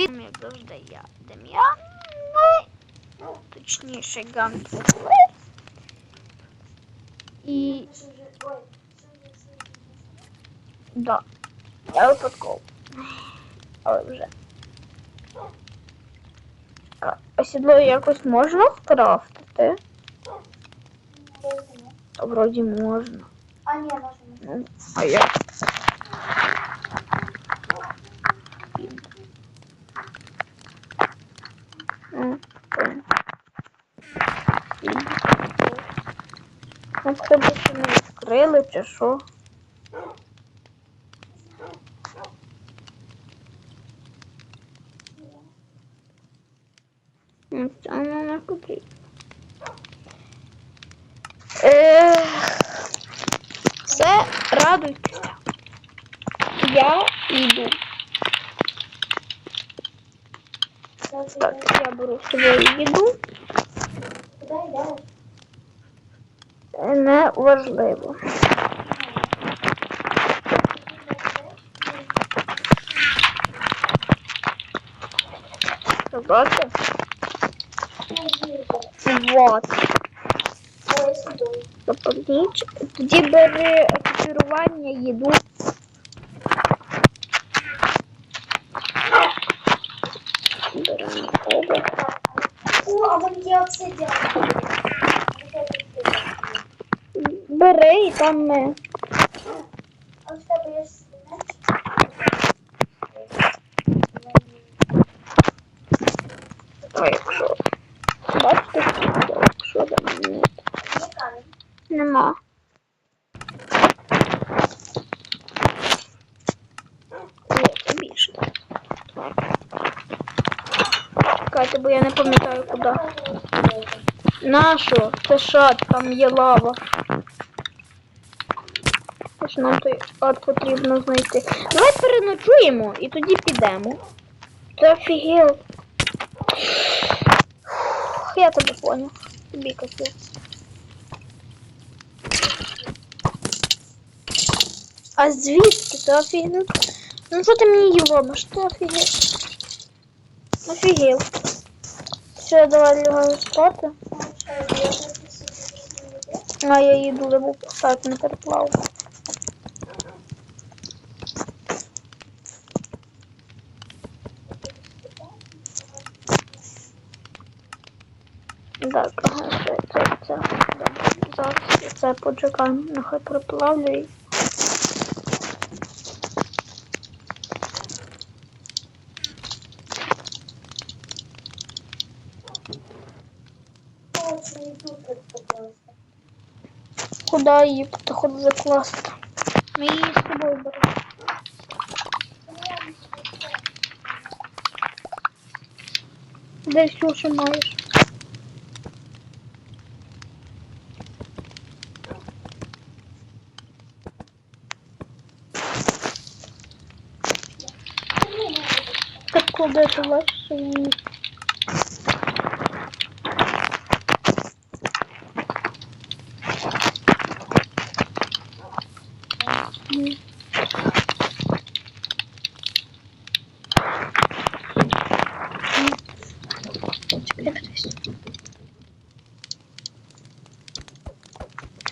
Він, як завжди, я Дем'ян. Ну, точніше, Ганфуфле. І да, я випадково. Але вже. А, а сідло якось можна скрафтити? Вроді можна. А, ні, можна. Ну, а як? не відкрили, чи що? Ну, не потрібно. Е, Все, радуйтеся. Я йду. Так, я беру свою їду. Йдеш? Важливо. Собаки. Вот. Запомніть. Тоді бери екіпірування, їду. Беремо оба. О, а вон є обсидіан. Бери і там ми. А якщо. Бачите, якщо там ні. Нема. Чекайте, бо я не пам'ятаю куди. Нащо? Це шат, там є лава. Тож нам той ад потрібно знайти. Давай переночуємо і тоді підемо. Ти офігел. Я тебе поняв. Тобі капець. А звідки ти офігел? Ну що ти мені її робиш? Ти офігел. Офігел. Все, давай лягаю спати. А я їду либо так не переплаву. Так, ага, це, це, це. да. Зараз це почекаємо, нехай покласти. Куди її походу закласти? Ми її з собою беремо. Де Ксюша маєш? Що не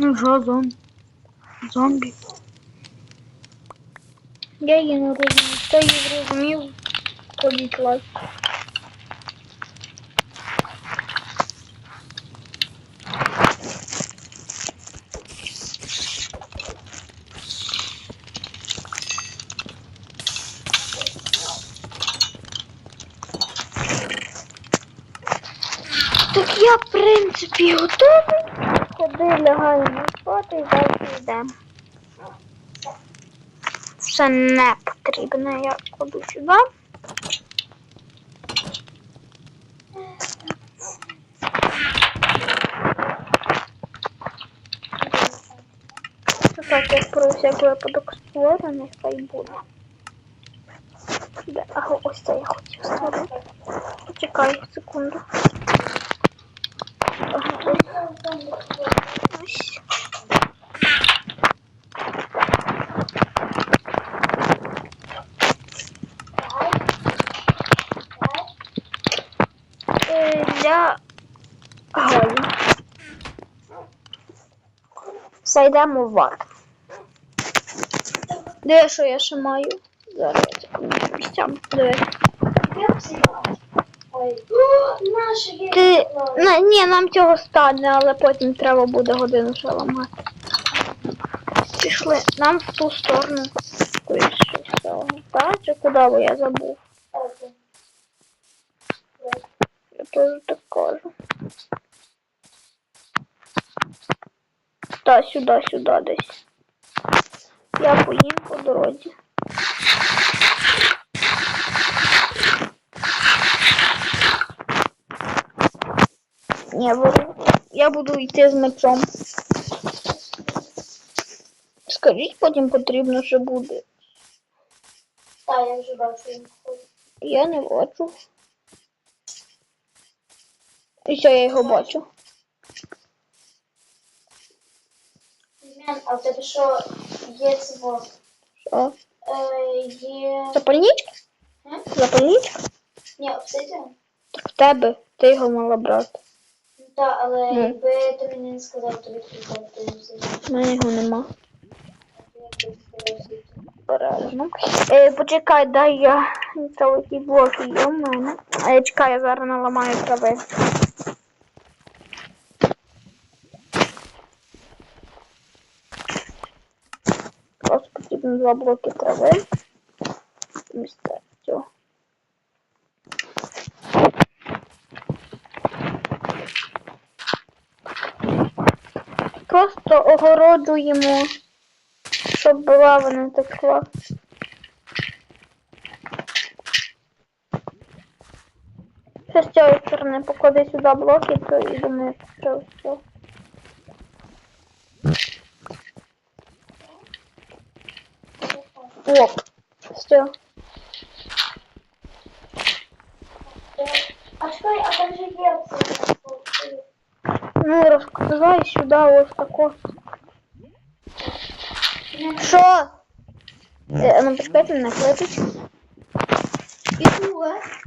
Ну що, зомбі? Зомбі. Я її не розумію. Хто її зрозумів, ходіть лайк. Так я, в принципі, готовий. Ходи, лягаємо спати і далі йдемо. Це не потрібно, я кладу сюди. Це так, про всяк випадок створений, хай буде. Де? Ага, ось це я хотів створити. Почекай секунду. Ага, ось. Для Галі. Все йдемо. Диви, що я ще маю. Зараз місцям. Де є. Ти. На, ні, нам цього стане, але потім треба буде годину ще ламати. Пішли. Нам в ту сторону. Так, чи куди бо я забув? Я теж так кажу. Та сюди, сюди десь. Я поїм по дорозі. Ні, беру. Я буду йти з мечом. Скажіть, потім потрібно, що буде. Та, я вже бачу. Я не бачу. І все, я його бачу. А в тебе що є цього? Що? Е, є... Запальничка? М? Запальничка? Ні, обсидіан? Так в тебе. Ти його мала брати. Ну так, але Ну. якби ти мені не сказав, то відповідав, то я обсидіан. У мене його нема. Бережно. Е, почекай, дай я травики блоки є в мене. Е, чекай, я зараз наламаю трави. Потрібно два блоки трави. Місце цього. Просто огороджуємо, щоб лава не текла. Ще з цієї сторони поклади сюди блоки, то і думаю, що все. Все. А чекай, а там же є обсидіан. Ну, розкривай сюди ось тако. Що? Е, ну, почекайте, мене кличуть. Іду, а?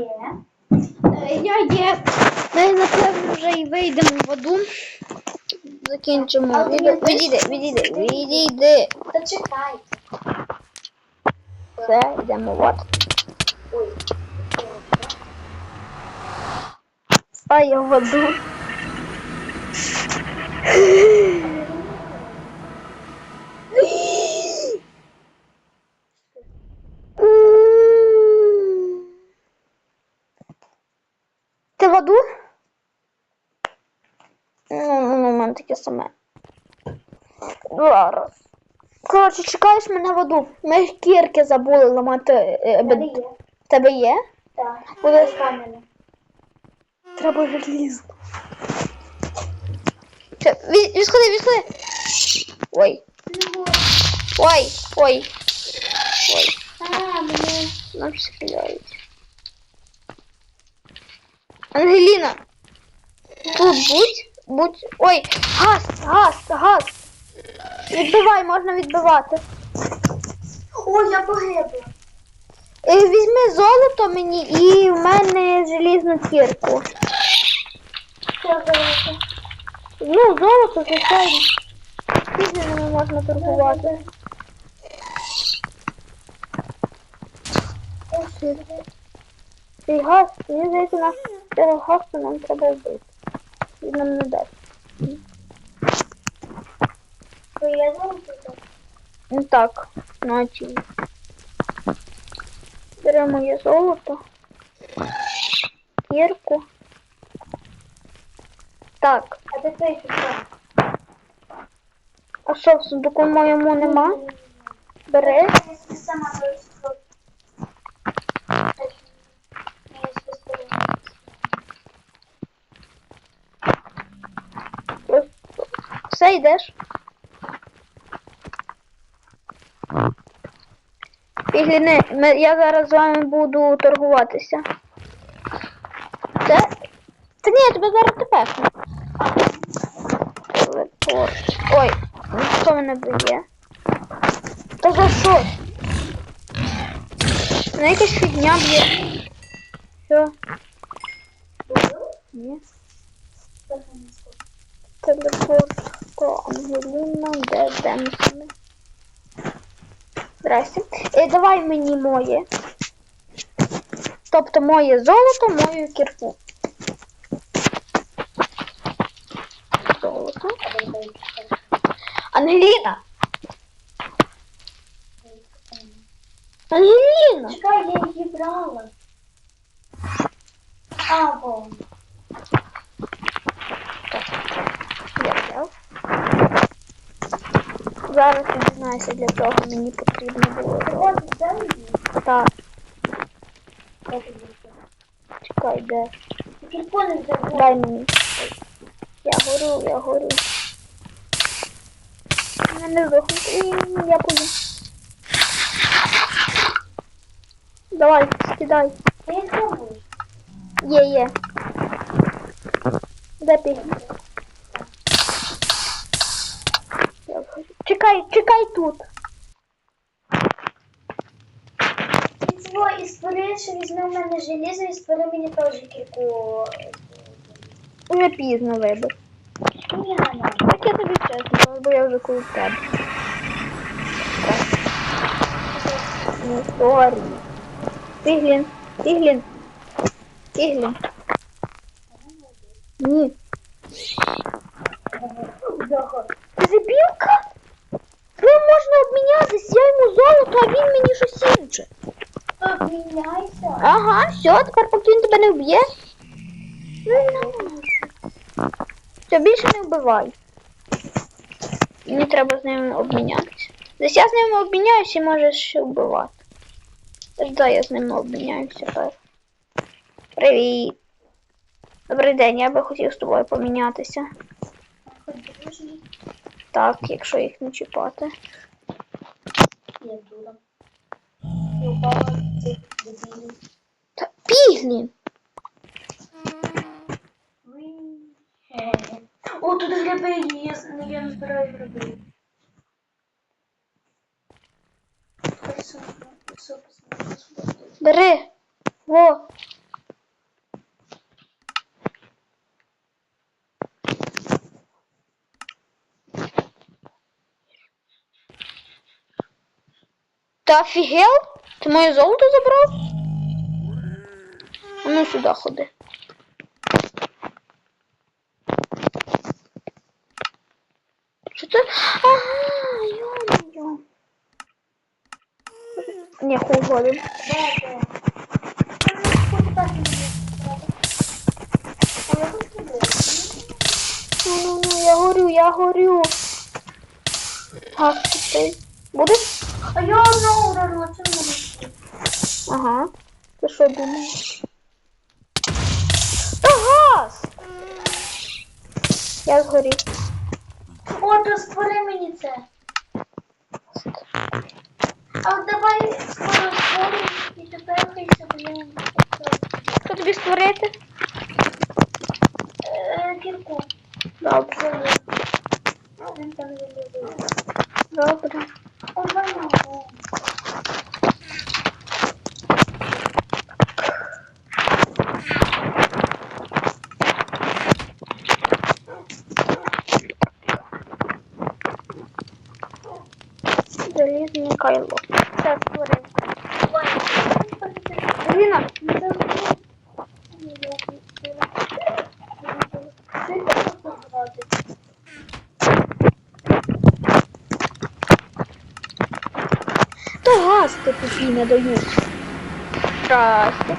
Є. Е, Я є. Ми, напевно, вже і вийдемо в воду. Закінчимо. Відійди, відійди, відійди. Та чекайте. Все, йдемо в воду. Ой. А я в воду. Ти в воду? Ну, ну, у мене таке саме. Зараз. Коротше, чекаєш мене в воду. Ми кірки забули ламати. е, е, є? Тебе є? Так. Буде- кам'яне. Треба желізно. Все, від, відходи, відходи. Ой, ой, ой. Ой, А, мені... нам стріляють. Ангеліна, тут будь, будь. Ой, газ, газ, газ. Відбивай, можна відбивати. Ой, я погибла. Е, Візьми золото мені і в мене желізну кірку. Що зробити? Ну, золото, звичайно. Пізненими можна торгувати. Цей газ, мені здається, наш газу нам треба вбити. Він нам не дасть. То я зробити? Ну так, наче. Беремо моє золото. Кірку. Так, А де що? а що в сундуку моєму нема? Бери. Я собі сама розкрою. Я собі зберу. Все, йдеш. Ми- я зараз з вами буду торгуватися. Це. Та ні, я тебе зараз тепер. Телепорт. Ой, хто мене б'є? Та за що? Мене якась фігня б'є. Що? Ні. Телепорт. То Ангеліна, де Демсони. Здрасте. Е, давай мені моє. Тобто моє золото, мою кірку. Золото. Ангеліна! Ангеліна! Чекай, я її брала. А, вон. Я взяв. Зараз я дізнаюся, для чого мені потрібно було. Так, чекай, де. Дай мені. Я горю, я горю. Я не здохну. І Я буду. Давай, скидай. Ти? Є, є. Де ти? Я вхожу. Чекай, тут. Цього і створи, що візьми в мене желізо і створи мені теж кільку. Вже пізно вибив. Ні, Ганя. Так я тобі чесно, бо я вже коли в тебе. Ну, сорі. Тиглін, тиглін, тиглін. Ні. Ти забілка? Ви можна обмінятись, я йому золото, а він мені щось інше. То міняйся. Ага, все, тепер поки він тебе не вб'є. Ну. Все, більше не вбивай. Мені треба з ним обмінятися. Десь я з ним обміняюся і можеш ще вбивати. Тож дай я з ним обміняюся перш. Привіт. Добрий день, я би хотів з тобою помінятися. Так, якщо їх не чіпати. Дебілів. Та піглін! О, тут гриби є, я, не збираю гриби. Бери! Во! Ти офігел? Ти моє золото забрав? А ну сюди ходи. Що це? Ага, йо-моє. Не, хуй ти? Ну. А я горю, я горю. Так, ти будеш? А я одна ударила, чому не? Ага. Ти що думаєш? Та газ! Я згорів. О, то створи мені це. А давай скоро створю і тепер хай блін. Що тобі створити? Е, Кірку. Добре. Він там залізив. Добре. О, воно. Кайло. Все створив. Аліна, то газ ти не дають. Здрасте.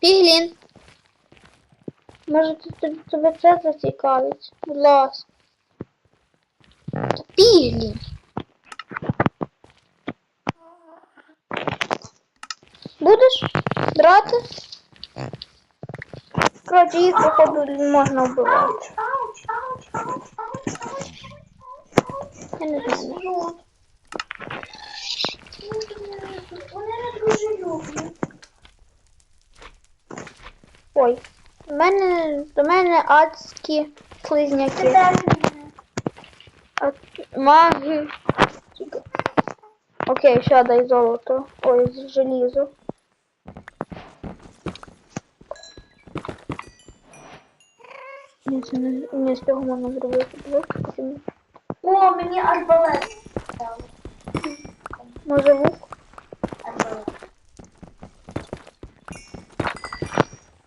Піглін. Може, т- тебе це зацікавить? Будь ласка. Піглін. Будеш брати? Коротше, їх походу можна вбивати. Я не знаю. Вони не дуже люблять. Ой. У мене, до мене адські слизняки. Маги. Окей, ще дай золото. Ой, желізо. Ні, це не, не з цього можна зробити. О, мені арбалет. Може лук? Арбалет.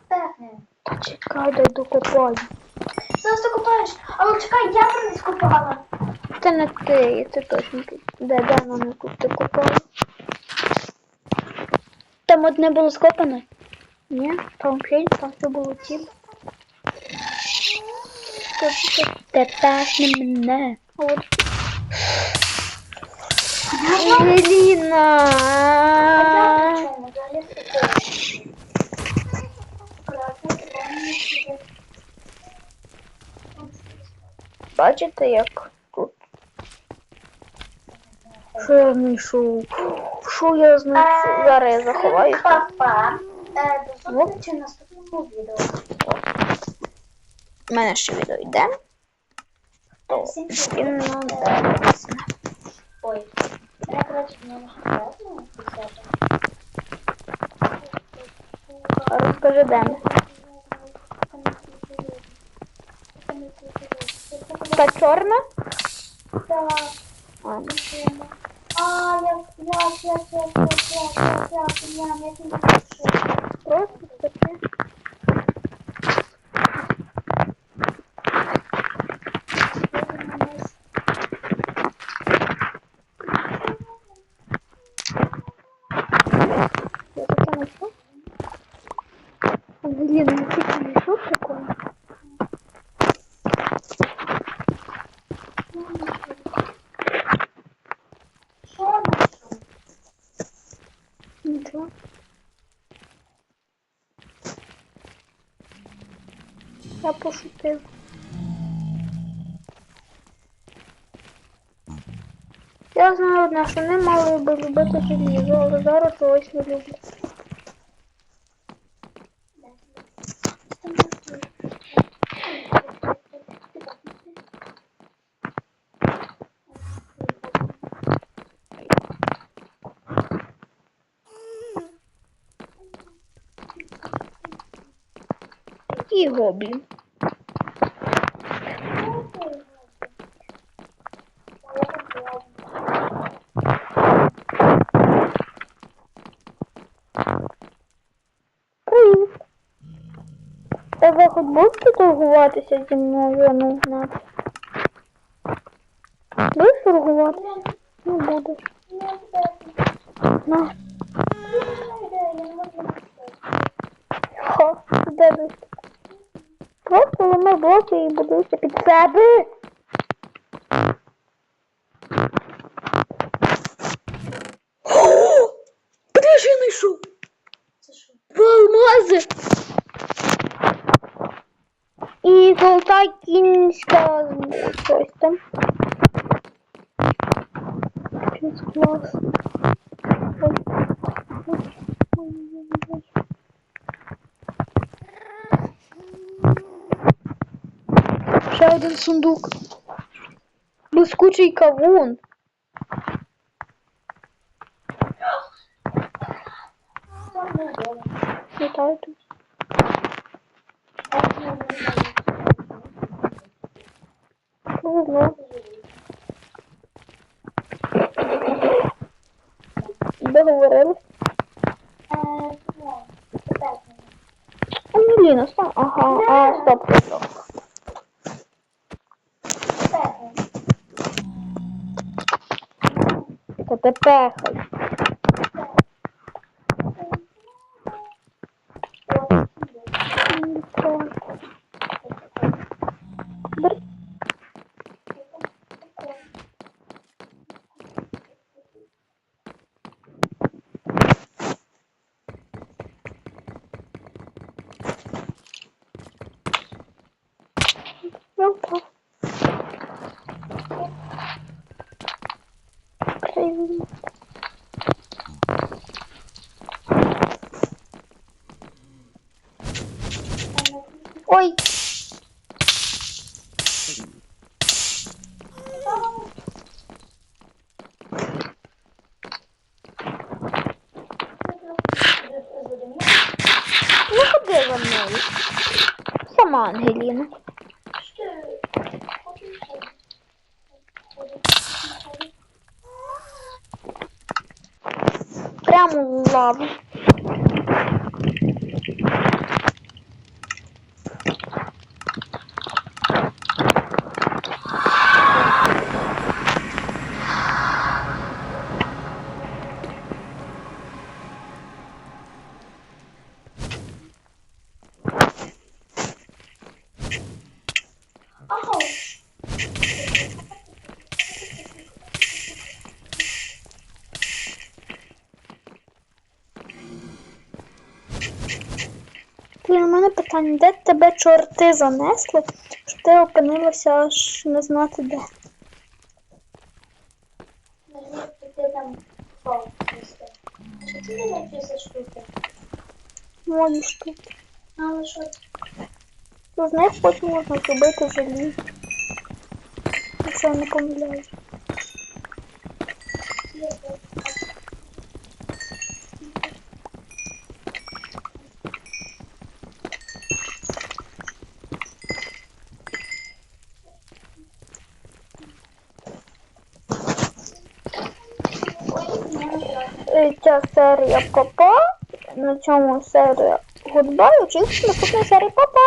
Певне. Та чекай, дай докопаю. Зараз ти купаєш. Але чекай, я там не скупала. Це не ти, це точно ти. Де, де тут ти копала? Там одне було скопане? Ні, там фільм, там все було ціле. Тепер не мене. От. Ангеліна! А я чому? Далі все. Акуратно, акуратно, сюди. Бачите, як тут? Що я знайшов? Що я знайшов? Зараз я заховаю. Папа. Е, До зустрічі в наступному відео. У мене ще відео йде. То він нам Е. Ой. Я, коротше, не можу. Розкажи, де ми. Та чорна? Так. Ладно. А, прям я тебе Просто я, Я таке знайшов. Ангеліна, я таке знайшов прикольно. Що знайшов? Нічого. Я пошутив. Я знаю одне, що не мали би любити желізо, але зараз ось не люблять. Гоблін. Привіт. Будете торгуватися зі мною, а ну гнати? Будеш торгувати? Не будеш. На. Хо, де? Просто ламай блоки і будуйся під себе. Полтакінська щось там. Щось клас. Ще один сундук. Блискучий кавун. Вітаю тут. Повезло. Договорились. Ангеліна, сам. Ага, а, стоп, стоп. Та ти пехай. Я впав. Привіт. Ой, не ходи за мною. Сама Ангеліна. Прямо в питання, де тебе чорти занесли, що ти опинилася аж не знати де. Там просто. Не написал штуки? Мої штуки. Але що? З них потім можна зробити желізо. Якщо я не помиляюсь. є тут? Ой, не набирай. Е, Ця серія папа. На цьому серія гудбай. Очікуйте наступної серії папа.